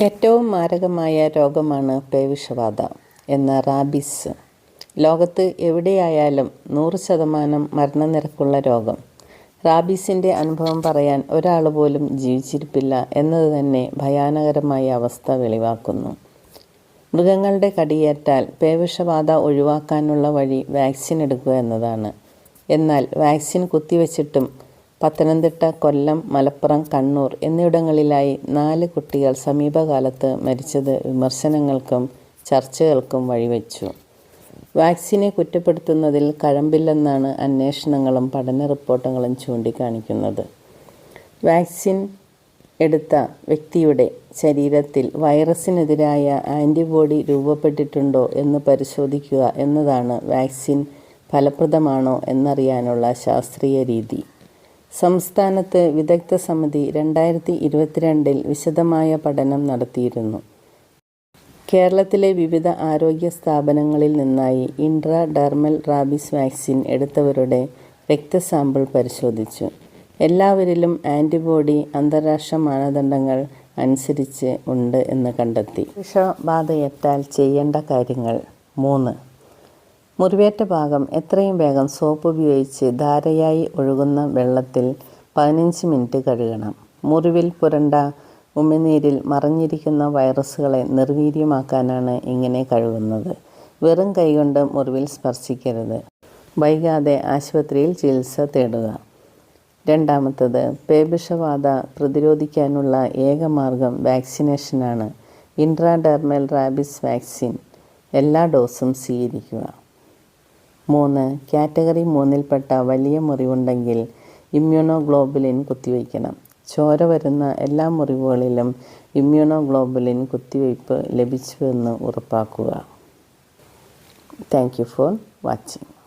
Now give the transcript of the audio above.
ഏറ്റവും മാരകമായ രോഗമാണ് പേവിഷബാധ എന്ന റാബിസ്. ലോകത്ത് എവിടെയായാലും നൂറ് ശതമാനം മരണനിരക്കുള്ള രോഗം. റാബീസിന്റെ അനുഭവം പറയാൻ ഒരാൾ പോലും ജീവിച്ചിരിപ്പില്ല എന്നത് തന്നെ ഭയാനകരമായ അവസ്ഥ വെളിവാക്കുന്നു. മൃഗങ്ങളുടെ കടിയേറ്റാൽ പേവിഷബാധ ഒഴിവാക്കാനുള്ള വഴി വാക്സിൻ എടുക്കുക എന്നതാണ്. എന്നാൽ വാക്സിൻ കുത്തിവെച്ചിട്ടും പത്തനംതിട്ട കൊല്ലം മലപ്പുറം കണ്ണൂർ എന്നിവിടങ്ങളിലായി നാല് കുട്ടികൾ സമീപകാലത്ത് മരിച്ചത് വിമർശനങ്ങൾക്കും ചർച്ചകൾക്കും വഴിവെച്ചു. വാക്സിനെ കുറ്റപ്പെടുത്തുന്നതിൽ കഴമ്പില്ലെന്നാണ് അന്വേഷണങ്ങളും പഠന റിപ്പോർട്ടുകളും ചൂണ്ടിക്കാണിക്കുന്നത്. വാക്സിൻ എടുത്ത വ്യക്തിയുടെ ശരീരത്തിൽ വൈറസിനെതിരായ ആന്റിബോഡി രൂപപ്പെട്ടിട്ടുണ്ടോ എന്ന് പരിശോധിക്കുക എന്നതാണ് വാക്സിൻ ഫലപ്രദമാണോ എന്നറിയാനുള്ള ശാസ്ത്രീയ രീതി. സംസ്ഥാനത്ത് വിദഗ്ധ സമിതി രണ്ടായിരത്തി ഇരുപത്തിരണ്ടിൽ വിശദമായ പഠനം നടത്തിയിരുന്നു. കേരളത്തിലെ വിവിധ ആരോഗ്യ സ്ഥാപനങ്ങളിൽ നിന്നായി ഇൻട്രാ ഡെർമൽ റാബിസ് വാക്സിൻ എടുത്തവരുടെ രക്തസാമ്പിൾ പരിശോധിച്ചു. എല്ലാവരിലും ആന്റിബോഡി അന്താരാഷ്ട്ര മാനദണ്ഡങ്ങൾ അനുസരിച്ച് ഉണ്ട് എന്ന് കണ്ടെത്തി. വിഷബാധയേറ്റാൽ ചെയ്യേണ്ട കാര്യങ്ങൾ മൂന്ന്. മുറിവേറ്റ ഭാഗം എത്രയും വേഗം സോപ്പ് ഉപയോഗിച്ച് ധാരയായി ഒഴുകുന്ന വെള്ളത്തിൽ പതിനഞ്ച് മിനിറ്റ് കഴുകണം. മുറിവിൽ പുരണ്ട ഉമിനീരിൽ മറഞ്ഞിരിക്കുന്ന വൈറസുകളെ നിർവീര്യമാക്കാനാണ് ഇങ്ങനെ കഴുകുന്നത്. വെറും കൈകൊണ്ട് മുറിവിൽ സ്പർശിക്കരുത്. വൈകാതെ ആശുപത്രിയിൽ ചികിത്സ തേടുക. രണ്ടാമത്തത് പേവിഷബാധ പ്രതിരോധിക്കാനുള്ള ഏക മാർഗം വാക്സിനേഷനാണ്. Intradermal rabies vaccine. എല്ലാ ഡോസും സ്വീകരിക്കുക. മൂന്ന്. കാറ്റഗറി മൂന്നിൽപ്പെട്ട വലിയ മുറിവുണ്ടെങ്കിൽ ഇമ്മ്യൂണോഗ്ലോബുലിൻ കുത്തിവയ്ക്കണം. ചോര വരുന്ന എല്ലാ മുറിവുകളിലും ഇമ്മ്യൂണോഗ്ലോബുലിൻ കുത്തിവയ്പ്പ് ലഭിച്ചുവെന്ന് ഉറപ്പാക്കുക. Thank you for watching